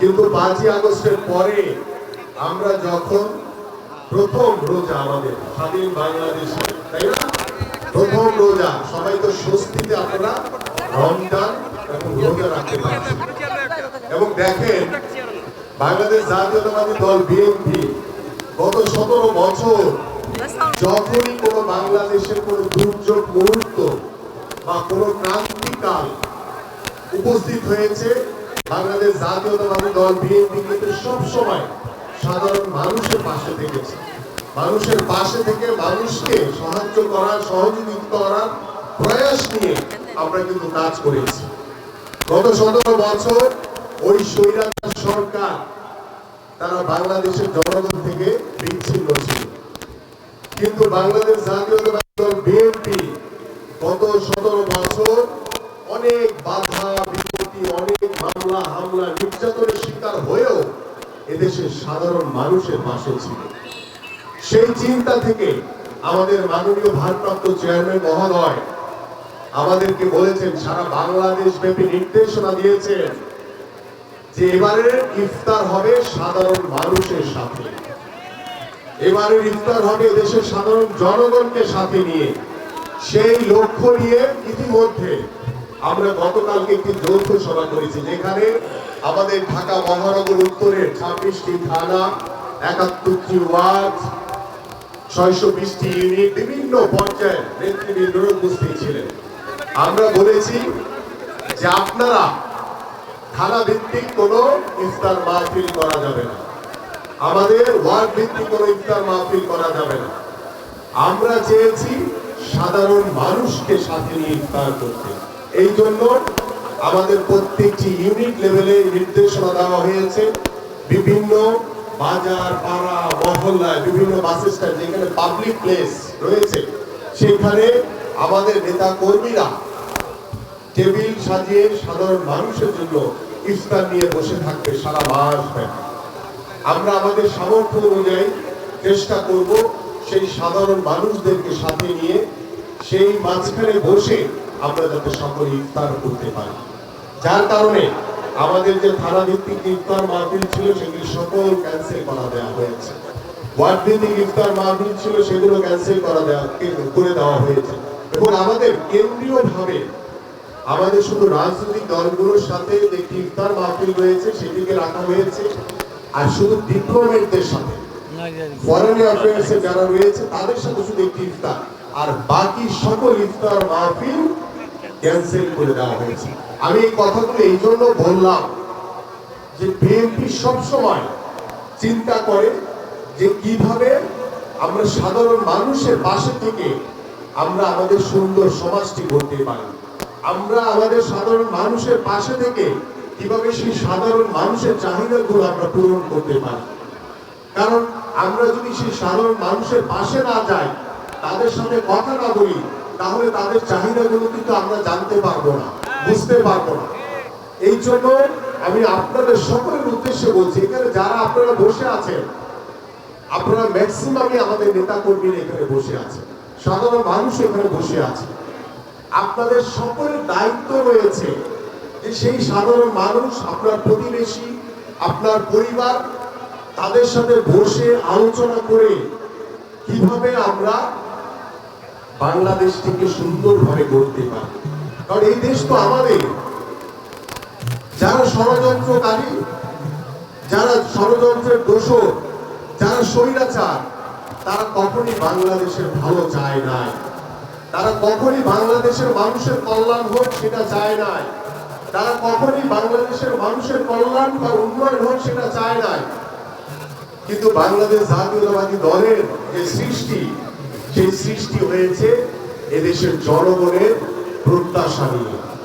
কিন্তু পাঁচই আগস্টের পরে আমরা যখন প্রথম রোজা আমাদের স্বাধীন বাংলাদেশে তাই না? প্রথম রোজা সবাই তো স্বস্তিতে আপনারা রমজান এবং রোজা রাখতে পারছেন। এবং দেখেন, বাংলাদেশ জাতীয়তাবাদী দল বিএনপি গত সতেরো বছর যখনই কোনো বাংলাদেশের কোনো দুর্যোগ মুহূর্ত বা কোনো ক্রান্তিকাল উপস্থিত হয়েছে, বাংলাদেশ জাতীয়তাবাদী দল বিএনপি কিন্তু সবসময় সাধারণ মানুষের পাশে থেকেছে। মানুষের পাশে থেকে মানুষকে সাহায্য করার, সহযোগিতা করার প্রয়াস নিয়ে আমরা কিন্তু কাজ করেছি। গত সতেরো বছর ওই স্বৈরাচার সরকার তারা বাংলাদেশের জনগণ থেকে বিচ্ছিন্ন ছিল। কিন্তু বাংলাদেশ জাতীয়তাবাদী দল বিএনপি গত সতেরো বছর অনেক বাধা, বিপত্তি, অনেক মামলা, হামলা, নির্যাতনের শিকার হয়েও এদেশের সাধারণ মানুষের পাশে ছিল। সেই চিন্তা থেকে আমাদের মাননীয় ভারপ্রাপ্ত চেয়ারম্যান মহোদয় আমাদেরকে বলেছেন, সারা বাংলাদেশ ব্যাপী নির্দেশনা দিয়েছেন যে এবারের ইফতার হবে সাধারণ মানুষের সাথে। এবারের ইফতার হবে দেশের সাধারণ জনগণকে সাথে নিয়ে। সেই লক্ষ্য নিয়ে ইতিমধ্যে আমরা গতকালকে একটি যৌথ সভা করেছি, যেখানে আমাদের ঢাকা মহানগর উত্তরের ছাব্বিশটি থানা একাত্তরটি ওয়ার্ড, ছয়শো বিশটি ইউনিট, বিভিন্ন পর্যায়ের নেতৃবৃন্দরা উপস্থিত ছিলেন। আমরা বলেছি যে আপনারা থানা ভিত্তিক কোনো ইফতার মাহফিল করা যাবে না। আমাদের ওয়ার্ড ভিত্তিক কোনো ইফতার মাহফিল করা যাবে না। আমরা চেয়েছি সাধারণ মানুষকে সাথে নিয়ে ইফতার করতে। এই জন্য আমাদের প্রত্যেকটি ইউনিট লেভেলে নির্দেশনা দেওয়া হয়েছে। বিভিন্ন বাজার, পাড়া, মহল্লায়, বিভিন্ন বাস স্ট্যান্ড যেখানে পাবলিক প্লেস রয়েছে, সেখানে আমাদের নেতা কর্মীরা টেবিল সাজিয়ে সাধারণ মানুষের জন্য ইফতার নিয়ে বসে থাকবে সারা মাস আমরা আমাদের সামর্থ্য অনুযায়ী চেষ্টা করব সেই সাধারণ মানুষদেরকে সাথে নিয়ে সেই মাঝখানে বসে আমরা যাতে সকলে ইফতার করতে পারি। যার কারণে আমাদের যে থানা ভিত্তিক ইফতার মাহফিল ছিল, সেগুলি সকল ক্যান্সেল করা দেওয়া হয়েছে। ওয়ার্ড ভিত্তিক ইফতার মাহফিল ছিল, সেগুলো ক্যান্সেল করা দেওয়া করে দেওয়া হয়েছে। এবং আমাদের কেন্দ্রীয়ভাবে আমাদের শুধু রাজনৈতিক দলগুলোর সাথে যে ইফতার মাহফিল রয়েছে, সেটিকে রাখা হয়েছে। আর শুধু ডিপ্লোমেটদের সাথে। ফরেন যারা রয়েছে, তাদের সাথে শুধু একটি ইফতার। আর বাকি সকল ইফতার মাহফিল ক্যান্সেল করে দেওয়া হয়েছে। আমি এই কথাগুলো এই জন্য বললাম যে বিএনপি সবসময় চিন্তা করে যে কীভাবে আমরা সাধারণ মানুষের পাশে থেকে আমরা আমাদের সুন্দর সমাজটি গড়তে পারি। আমরা আমাদের সাধারণ মানুষের পাশে থেকে কীভাবে সেই সাধারণ মানুষের চাহিদাগুলো আমরা পূরণ করতে পারি। কারণ আমরা যদি সেই সাধারণ মানুষের পাশে না যাই, তাদের সাথে কথা না বলি, তাহলে তাদের চাহিদাগুলো কিন্তু আমরা জানতে পারব না, বুঝতে পারব না। এই জন্য আমি আপনাদের সকলের উদ্দেশ্যে বলছি, এখানে যারা আপনারা বসে আছেন, আপনারা ম্যাক্সিমামই আমাদের নেতা কর্মীরা এখানে বসে আছে সাধারণ মানুষ এখানে বসে আছে। আপনাদের সকলের দায়িত্ব রয়েছে যে সেই সাধারণ মানুষ, আপনার প্রতিবেশী, আপনার পরিবার, তাদের সাথে বসে আলোচনা করে কীভাবে আমরা বাংলাদেশটিকে সুন্দরভাবে গড়তে পারি। কারণ এই দেশ তো আমাদের। যারা ষড়যন্ত্রকারী, যারা ষড়যন্ত্রের দোষর, যারা স্বৈরাচার, তারা কখনই বাংলাদেশের ভালো চায় নাই। তারা কখনই বাংলাদেশের মানুষের কল্যাণ হোক সেটা চায় নাই। তারা কখনই বাংলাদেশের মানুষের কল্যাণ বা উন্নয়ন হোক সেটা চায় নাই। কিন্তু বাংলাদেশ জাতীয়তাবাদী দলের যে সৃষ্টি, সেই সৃষ্টি হয়েছে এদেশের জনগণের প্রত্যাশা নিয়ে।